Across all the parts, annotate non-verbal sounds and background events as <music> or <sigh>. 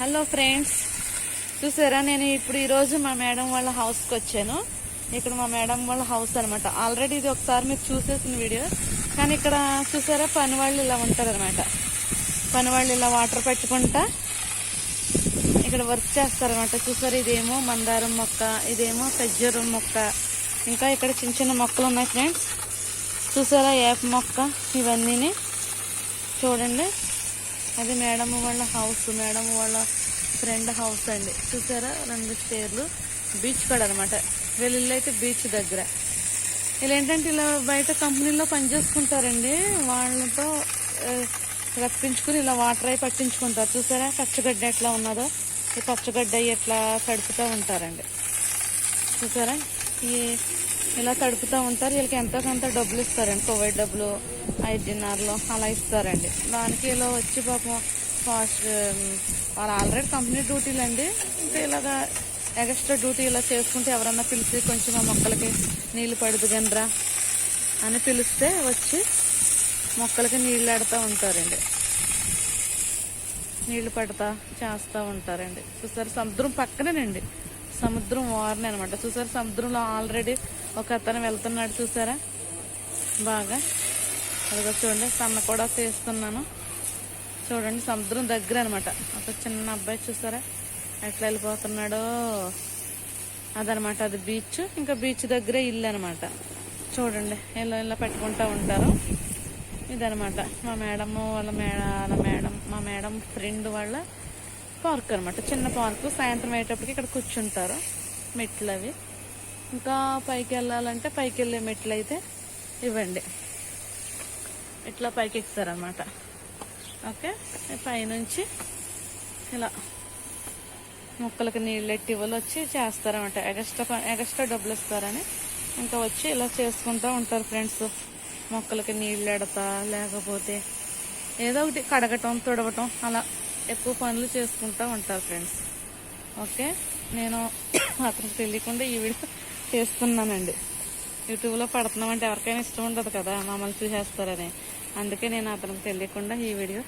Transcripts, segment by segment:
Hello friends చూసారా? నేను ఇప్పుడు ఈరోజు మా మేడం వాళ్ళ హౌస్కి వచ్చాను. ఇక్కడ మా మేడం వాళ్ళ హౌస్ అనమాట ఆల్రెడీ ఇది ఒకసారి మీరు చూసేసిన వీడియో కానీ ఇక్కడ చూసారా? పని వాళ్ళు ఇలా ఉంటారు అనమాట పని వాళ్ళు ఇలా వాటర్ పెట్టుకుంటా ఇక్కడ వర్క్ చేస్తారనమాట చూసారు? ఇదేమో మందారం మొక్క ఇదేమో ఖజ్జూరం మొక్క. ఇంకా ఇక్కడ చిన్న చిన్న మొక్కలు ఉన్నాయి ఫ్రెండ్స్ చూసారా? ఏప మొక్క ఇవన్నీని. చూడండి. అది మేడం వాళ్ళ హౌస్ మేడం వాళ్ళ ఫ్రెండ్ హౌస్ అండి. చూసారా? రెండు స్టేర్లు బీచ్ కాడ అనమాట వీళ్ళిల్లు అయితే బీచ్ దగ్గర. వీళ్ళు ఏంటంటే ఇలా బయట కంపెనీలో పనిచేసుకుంటారండి వాళ్ళతో రప్పించుకుని ఇలా వాటర్ అయి పట్టించుకుంటారు. చూసారా? పచ్చగడ్డ ఎట్లా ఉన్నదో? ఈ పచ్చగడ్డ ఎట్లా కడుపుతూ ఉంటారండి. చూసారా? ఇలా తడుపుతూ ఉంటారు. వీళ్ళకి ఎంతో కొంత డబ్బులు ఇస్తారండి. కోవిడ్ డబ్బులు ఐదున్నరలో అలా ఇస్తారండి. దానికి ఇలా వచ్చి పాపం ఫాస్ట్ వాళ్ళు ఆల్రెడీ కంపెనీ డ్యూటీలు అండి ఇంకా ఇలాగా ఎక్స్ట్రా డ్యూటీ ఇలా చేసుకుంటే ఎవరన్నా పిలిచి కొంచెం ఆ మొక్కలకి నీళ్ళు పడదు గనరా అని పిలిస్తే వచ్చి మొక్కలకి నీళ్ళు ఆడుతూ ఉంటారండి. నీళ్ళు పడతా చేస్తూ ఉంటారండి. చూసారు? సముద్రం పక్కనేనండి. సముద్రం వారిని అనమాట చూసారు? సముద్రంలో ఆల్రెడీ ఒక అతను వెళ్తున్నాడు చూసారా? బాగా. అదిగో చూడండి సన్న కూడా తీస్తున్నాను చూడండి సముద్రం దగ్గర అనమాట ఒక చిన్న అబ్బాయి చూసారా? ఎట్లా వెళ్ళిపోతున్నాడో. అదనమాట అది బీచ్ ఇంకా బీచ్ దగ్గరే ఇల్లు అనమాట చూడండి ఇలా ఇలా పెట్టుకుంటా ఉంటారు. ఇదనమాట మా మేడము వాళ్ళ మేడ వాళ్ళ మేడం మా మేడం ఫ్రెండ్ వాళ్ళ పార్క్ అనమాట చిన్న పార్కు. సాయంత్రం అయ్యేటప్పటికి ఇక్కడ కూర్చుంటారు మెట్లు అవి ఇంకా పైకి వెళ్ళాలంటే పైకి వెళ్ళే మెట్లు అయితే ఇవ్వండి. ఇట్లా పైకి ఎక్కుతారనమాట ఓకే? పైనుంచి ఇలా మొక్కలకి నీళ్ళు ఎట్టి వాళ్ళు వచ్చి చేస్తారనమాట ఎగస్ట్రా ప- ఎగస్ట్రా డబ్బులు ఇస్తారని ఇంకా వచ్చి ఇలా చేసుకుంటూ ఉంటారు ఫ్రెండ్స్. మొక్కలకి నీళ్ళు ఎడతా లేకపోతే ఏదో ఒకటి కడగటం తుడవటం అలా. ఎక్కువ పనులు చేసుకుంటూ ఉంటారు ఫ్రెండ్స్. ఓకే? నేను <coughs> అతనికి తెలియకుండా ఈ వీడియో చేస్తున్నానండి. యూట్యూబ్లో పడుతున్నామంటే ఎవరికైనా ఇష్టం ఉండదు కదా మమ్మల్ని చూసేస్తారని. అందుకే నేను అతనికి తెలియకుండా ఈ వీడియో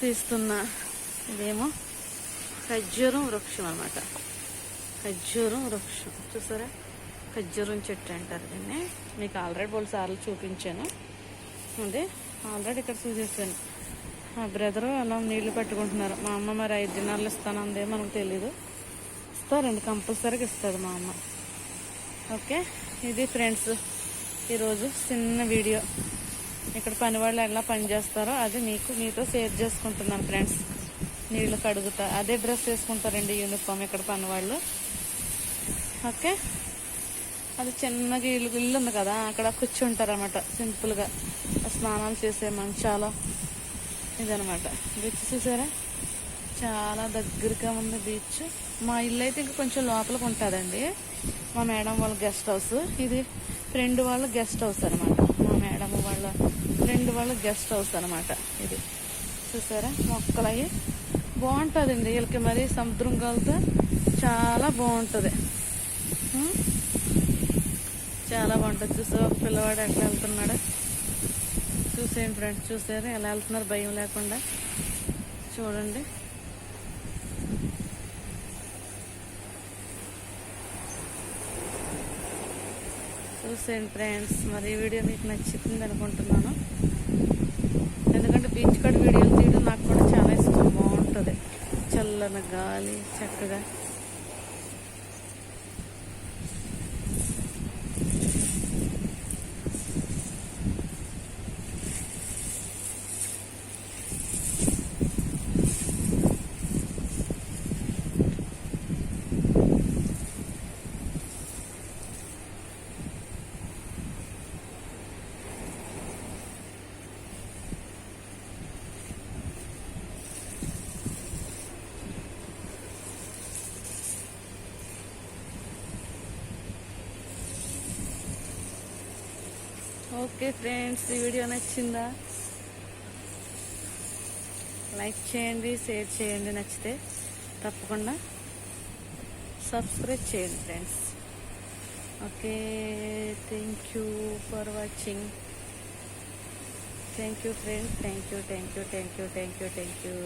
తీస్తున్నా. ఇదేమో ఖజ్జూరం వృక్షం అనమాట ఖజ్జూరం వృక్షం. చూసారా? ఖజ్జూరం చెట్టు అంటారు దీన్ని. మీకు ఆల్రెడీ బోల్ సార్లు చూపించాను. అదే ఆల్రెడీ ఇక్కడ చూసేసాను. మా బ్రదరు అలా నీళ్ళు పెట్టుకుంటున్నారు. మా అమ్మ మరి ఐదు దినాలు ఇస్తానందే మనకు తెలీదు. ఇస్తారండి కంపల్సరీగా ఇస్తుంది మా అమ్మ. ఓకే? ఇది ఫ్రెండ్స్ ఈరోజు చిన్న వీడియో. ఇక్కడ పని వాళ్ళు ఎలా పనిచేస్తారో అది మీకు మీతో షేర్ చేసుకుంటున్నాను ఫ్రెండ్స్. నీళ్ళు కడుగుతా. అదే డ్రెస్ వేసుకుంటారండి యూనిఫామ్ ఇక్కడ పని వాళ్ళు. ఓకే? అది చిన్నగా ఇల్లు ఇల్లు ఉంది కదా అక్కడ కూర్చుంటారనమాట సింపుల్గా. స్నానాలు చేసే మంచాల. ఇదనమాట బీచ్ చూసారా? చాలా దగ్గరగా ఉంది బీచ్ మా ఇల్లు అయితే ఇంకా కొంచెం లోపలికి ఉంటుందండి. మా మేడం వాళ్ళ గెస్ట్ హౌస్ ఇది ఫ్రెండ్ వాళ్ళ గెస్ట్ హౌస్ అనమాట మా మేడం వాళ్ళ ఫ్రెండ్ వాళ్ళ గెస్ట్ హౌస్ అనమాట ఇది. చూసారా? మొక్కలవి బాగుంటుందండి. వీళ్ళకి మరి సముద్రం కలితే చాలా బాగుంటుంది. చాలా బాగుంటుంది. చూసా పిల్లవాడు ఎట్లా వెళ్తున్నాడు? చూసేయండి ఫ్రెండ్స్ చూసారు ఎలా వెళ్తున్నారు భయం లేకుండా. చూడండి. చూసేయండి ఫ్రెండ్స్ మరి ఈ వీడియో మీకు నచ్చుతుంది అనుకుంటున్నాను. ఎందుకంటే బీచ్ కూడా వీడియోలు తీయడం నాకు కూడా చాలా ఇష్టం. బాగుంటుంది. చల్లని గాలి చక్కగా. ఓకే ఫ్రెండ్స్ ఈ వీడియో నచ్చిందా? లైక్ చేయండి షేర్ చేయండి నచ్చితే తప్పకుండా సబ్స్క్రైబ్ చేయండి friends. Okay thank you for watching thank you friends thank you thank you thank you thank you thank you